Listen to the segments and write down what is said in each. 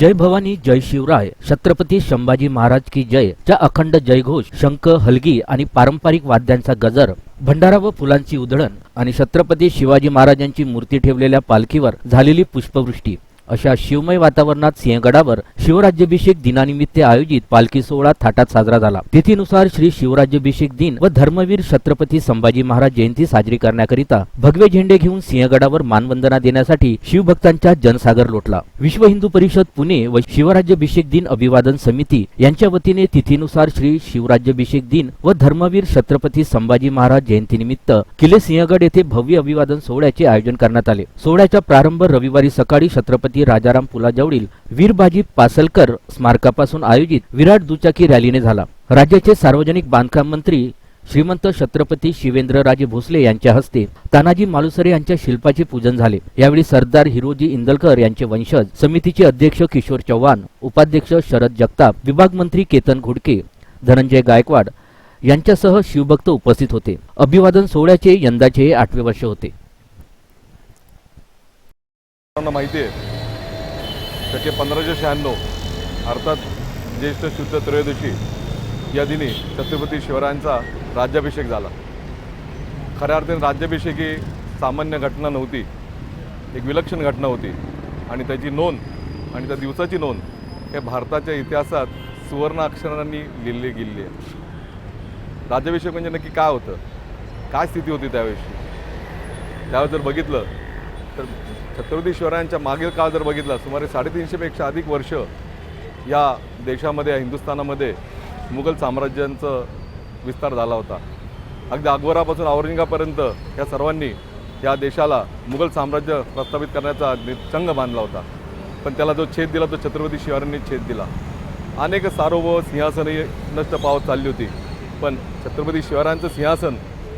जय भवानी जय शिवराय. छत्रपती संभाजी महाराज की जय. च्या अखंड जयघोष शंख हलगी आणि पारंपरिक वाद्यांचा गजर भंडारा व फुलांची उधळण आणि छत्रपती शिवाजी महाराजांची मूर्ती ठेवलेल्या पालखीवर झालेली पुष्पवृष्टी. अशा शिवमय वातावरणात सिंहगडावर शिवराज्याभिषेक दिनानिमित्त आयोजित पालखी सोहळा थाटात साजरा झाला. तिथीनुसार श्री शिवराज्याभिषेक दिन व धर्मवीर छत्रपती संभाजी महाराज जयंती साजरी करण्याकरिता भगवे झेंडे घेऊन सिंहगडावर मानवंदना देण्यासाठी शिवभक्तांचा जनसागर लोटला. विश्व हिंदू परिषद पुणे व शिवराज्याभिषेक दिन अभिवादन समिती यांच्या वतीने तिथीनुसार श्री शिवराज्याभिषेक दिन व धर्मवीर छत्रपती संभाजी महाराज जयंतीनिमित्त किल्ले सिंहगड येथे भव्य अभिवादन सोहळ्याचे आयोजन करण्यात आले. सोहळ्याचा प्रारंभ रविवारी सकाळी छत्रपती राजाराम पुलाजवळील वीरबाजी पासलकर स्मारकापासून आयोजित विराट दुचाकी रॅलीने झाला. राज्याचे सार्वजनिक बांधकाम मंत्री श्रीमंत छत्रपती शिवेंद्रराजे भोसले यांच्या हस्ते तानाजी मालुसरे यांच्या शिल्पाचे पूजन झाले. यावेळी सरदार हिरोजी इंदलकर यांचे वंशज समितीचे अध्यक्ष किशोर चव्हाण उपाध्यक्ष शरद जगताप विभाग मंत्री केतन घुडके धनंजय गायकवाड यांच्यासह शिवभक्त उपस्थित होते. अभिवादन सोहळ्याचे यंदाचे आठवे वर्ष होते. माहिती आहे त्याचे पंधराशे शहाण्णव अर्थात ज्येष्ठ शुद्ध त्रयोदशी या दिनी छत्रपती शिवरायांचा राज्याभिषेक झाला. खऱ्या अर्थाने राज्याभिषेक ही सामान्य घटना नव्हती एक विलक्षण घटना होती. आणि त्याची नोंद आणि त्या दिवसाची नोंद हे भारताच्या इतिहासात सुवर्ण अक्षरांनी लिहिली गेलेली आहे. राज्याभिषेक म्हणजे नक्की काय होतं? काय स्थिती होती त्यावेळेस? त्यावेळेस जर बघितलं तर छत्रपती शिवरायांच्या मागील काळ जर बघितला सुमारे साडेतीनशेपेक्षा अधिक वर्ष या देशामध्ये या हिंदुस्थानामध्ये मुघल साम्राज्यांचं विस्तार झाला होता. अगदी अकबरापासून औरंगापर्यंत या सर्वांनी या देशाला मुघल साम्राज्य प्रस्थापित करण्याचा निचंग बांधला होता. पण त्याला जो छेद दिला तो छत्रपती शिवरायांनी छेद दिला. अनेक सार्वभौम सिंहासने नष्ट पावत चालली होती पण छत्रपती शिवरायांचं सिंहासन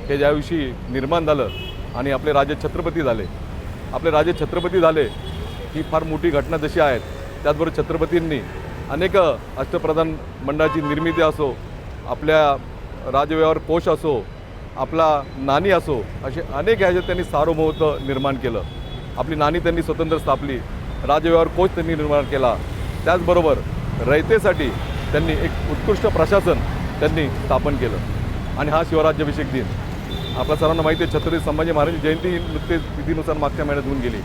हे ज्याविषयी निर्माण झालं आणि आपले राजे छत्रपती झाले आपले राजे छत्रपती झाले ही फार मोठी घटना जशी आहेत त्याचबरोबर छत्रपतींनी अनेक अष्टप्रधान मंडळाची निर्मिती असो आपल्या राजव्यवहार कोश असो आपला नाणी असो असे अनेक ह्याच्यात त्यांनी सार्वभौमत्व निर्माण केलं. आपली नाणी त्यांनी स्वतंत्र स्थापली राजव्यवहार कोश त्यांनी निर्माण केला. त्याचबरोबर रयतेसाठी त्यांनी एक उत्कृष्ट प्रशासन त्यांनी स्थापन केलं. आणि हा शिवराज्याभिषेक दिन. आपल्या सर्वांना माहिती आहे छत्रपती संभाजी महाराज जयंती नुकतेच तिथीनुसार मागच्या महिन्यात होऊन गेली.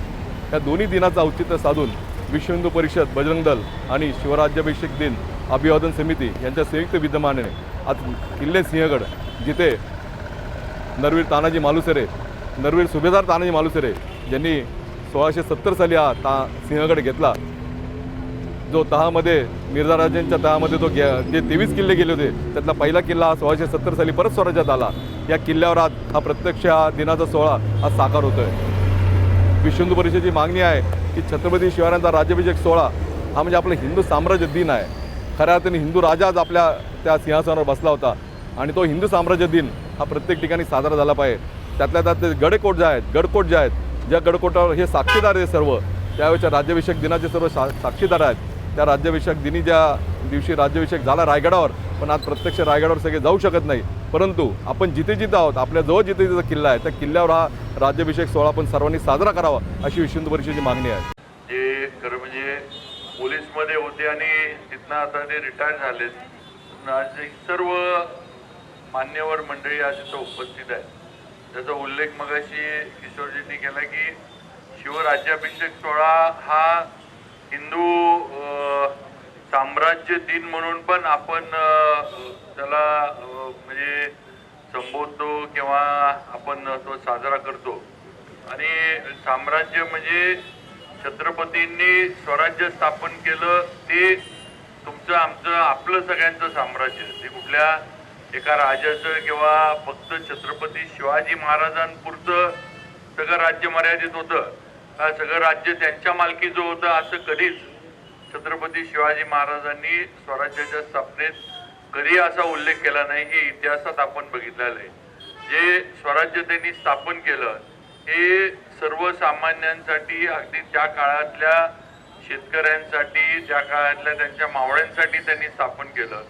या दोन्ही दिनाचं औचित्य साधून विश्व हिंदू परिषद बजरंग दल आणि शिवराज्याभिषेक दिन अभिवादन समिती यांच्या संयुक्त विद्यमाने आज किल्ले सिंहगड जिथे नरवीर तानाजी मालुसरे नरवीर सुभेदार तानाजी मालुसरे ज्यांनी सोळाशे सत्तर साली हा ता सिंहगड घेतला. जो तहामध्ये मिर्झा राजांच्या तहामध्ये जो गे जे तेवीस किल्ले गेले होते त्यातला पहिला किल्ला हा सोळाशे सत्तर साली परत स्वराज्यात आला. या किल्ल्यावर आज हा प्रत्यक्ष हा दिनाचा सोहळा आज साकार होतोय. विश्व हिंदू परिषदेची मागणी आहे की छत्रपती शिवरायांचा राज्याभिषेक सोहळा हा म्हणजे आपलं हिंदू साम्राज्य दिन आहे. खऱ्या अर्थाने हिंदू राजा आज आपल्या त्या सिंहासनावर बसला होता आणि तो हिंदू साम्राज्य दिन हा प्रत्येक ठिकाणी साजरा झाला पाहिजे. त्यातल्या त्यात गडकोट जे आहेत गडकोट जे आहेत ज्या गडकोटावर हे साक्षीदार आहे सर्व त्यावेळेच्या राज्याभिषेक दिनाचे सर्व सा साक्षीदार आहेत. त्या राज्याभिषेक दिनी ज्या दिवशी राज्याभिषेक झाला रायगडावर पण आज प्रत्यक्ष रायगडावर सगळे जाऊ शकत नाही. परंतु आपण जिथे जिथं आहोत आपल्या जवळ जिथे जिथं किल्ला आहे त्या किल्ल्यावर हा राज्याभिषेक सोहळा आपण सर्वांनी साजरा करावा अशी विश्व परिषदेची मागणी आहे. जे खरं म्हणजे पोलीसमध्ये होते आणि तिथनं आता ते रिटायर झालेत. आज सर्व मान्यवर मंडळी आज इथं उपस्थित आहे त्याचा उल्लेख मगाशी किशोरजींनी केला की शिवराज्याभिषेक सोहळा हा हिंदू साम्राज्य दिन म्हणून पण आपण त्याला म्हणजे संबोधतो किंवा आपण तो साजरा करतो. आणि साम्राज्य म्हणजे छत्रपतींनी स्वराज्य स्थापन केलं ते तुमचं आमचं आपलं सगळ्यांचं साम्राज्य. ते कुठल्या एका राजाचं किंवा फक्त छत्रपती शिवाजी महाराजांपुरतं सगळं राज्य मर्यादित होतं. हा सगळं राज्य त्यांच्या मालकीचं होतं असं कधीच छत्रपती शिवाजी महाराजांनी स्वराज्याच्या स्थापनेत कधी असा उल्लेख केला नाही हे इतिहासात आपण बघितलेलं आहे. जे स्वराज्य त्यांनी स्थापन केलं हे सर्वसामान्यांसाठी अगदी त्या काळातल्या शेतकऱ्यांसाठी त्या काळातल्या त्यांच्या मावळ्यांसाठी त्यांनी स्थापन केलं.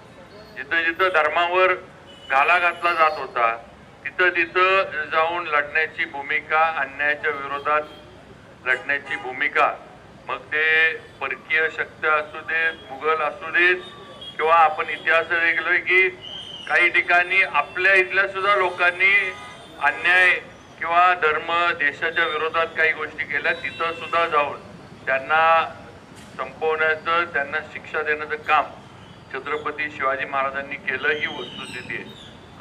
जिथं जिथं धर्मावर घाला घातला जात होता तिथं तिथं जाऊन लढण्याची भूमिका अन्यायाच्या विरोधात लढण्याची भूमिका. मग ते परकीय शक्ती असू देत मुघल असू देत किंवा आपण इतिहास ऐकलोय की काही ठिकाणी आपल्या इथल्या सुद्धा लोकांनी अन्याय किंवा धर्म देशाच्या विरोधात काही गोष्टी केल्या तिथं सुद्धा जाऊन त्यांना संपवण्याचं त्यांना शिक्षा देण्याचं काम छत्रपती शिवाजी महाराजांनी केलं ही वस्तुस्थिती आहे.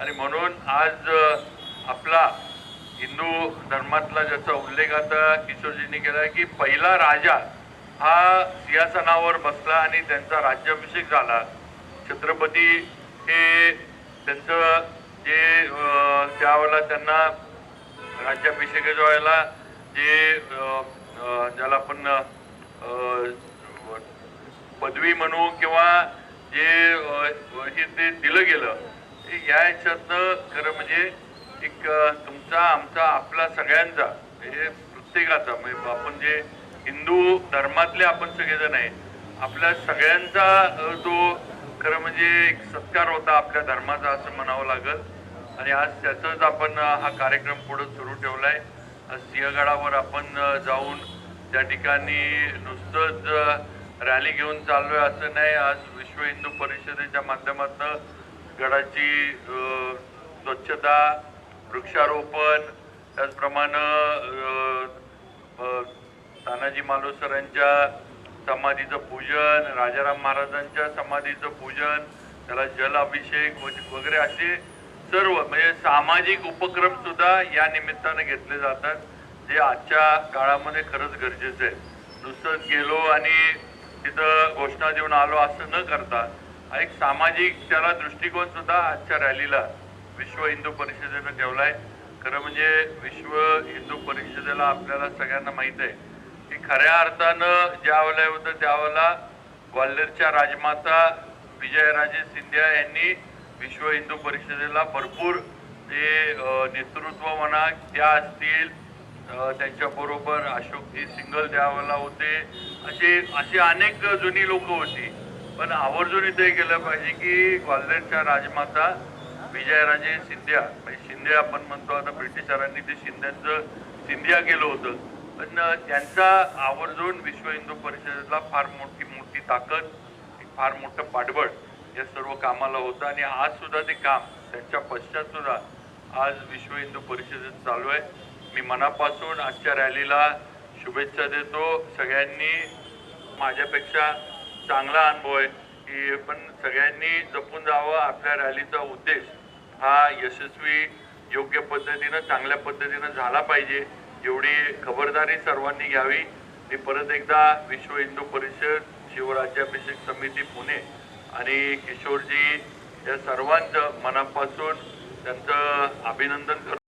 आणि म्हणून आज आपला हिंदू धर्मातला ज्याचा उल्लेख आता किशोरजींनी केला की पहिला राजा हा सिंहासनावर बसला आणि त्यांचा राज्याभिषेक झाला. छत्रपती हे त्यांचं जे त्यावेळेला त्यांना राज्याभिषेकाच्या वेळेला जे ज्याला आपण पदवी म्हणू किंवा जे हे ते दिलं गेलं या ह्याच्यातनं खरं म्हणजे एक तुमचा आमचा आपला सगळ्यांचा म्हणजे प्रत्येकाचा म्हणजे आपण जे हिंदू धर्मातले आपण सगळेजण आहे आपल्या सगळ्यांचा जो खरं म्हणजे एक सत्कार होता आपल्या धर्माचा असं म्हणावं लागेल. आणि आज त्याचाच आपण हा कार्यक्रम पुढं सुरू ठेवला आहे सिंहगडावर आपण जाऊन त्या ठिकाणी नुसतंच रॅली घेऊन चाललोय असं नाही. आज विश्व हिंदू परिषदेच्या माध्यमातून गडाची स्वच्छता वृक्षारोपण त्याचप्रमाणे तानाजी मालुसरांच्या समाधीचं पूजन राजाराम महाराजांच्या समाधीचं पूजन त्याला जल अभिषेक वगैरे असे सर्व म्हणजे सामाजिक उपक्रम सुद्धा या निमित्ताने घेतले जातात. जे आजच्या काळामध्ये खरंच गरजेचं आहे. नुसतंच गेलो आणि तिथं घोषणा देऊन आलो असं न करता एक सामाजिक त्याला दृष्टिकोन सुद्धा आजच्या रॅलीला विश्व हिंदू परिषदेनं ठेवलाय. खरं म्हणजे विश्व हिंदू परिषदेला आपल्याला सगळ्यांना माहीत आहे. खऱ्या अर्थानं ज्या वेळेला होतं त्यावेळेला ग्वाल्हेरच्या राजमाता विजयराजे सिंधिया यांनी विश्व हिंदू परिषदेला भरपूर ते नेतृत्व म्हणा त्या असतील त्यांच्याबरोबर अशोकजी सिंगल त्यावेळेला होते असे अशी अनेक जुनी लोक होती. पण आवर्जून इथे केलं पाहिजे की ग्वाल्हेरच्या राजमाता विजयराजे सिंधिया म्हणजे शिंदे आपण म्हणतो आता ब्रिटिशरांनी ते शिंद्यांचं सिंधिया केलं होतं. पण त्यांचा आवर्जून विश्व हिंदू परिषदेला फार मोठी मोठी ताकद फार मोठं पाठबळ या सर्व कामाला होतं. आणि आज सुद्धा ते काम त्यांच्या पश्चात सुद्धा आज विश्व हिंदू परिषदेत चालू आहे. मी मनापासून आजच्या रॅलीला शुभेच्छा देतो. सगळ्यांनी माझ्यापेक्षा चांगला अनुभव आहे की पण सगळ्यांनी जपून जावं. आपल्या रॅलीचा उद्देश हा यशस्वी योग्य पद्धतीनं चांगल्या पद्धतीनं झाला पाहिजे. एवढी खबरदारी सर्वांनी घ्यावी. मी परत एकदा विश्व हिंदू परिषद शिवराज्याभिषेक समिती पुणे आणि किशोरजी या सर्वांचं मनापासून त्यांचं अभिनंदन करतो.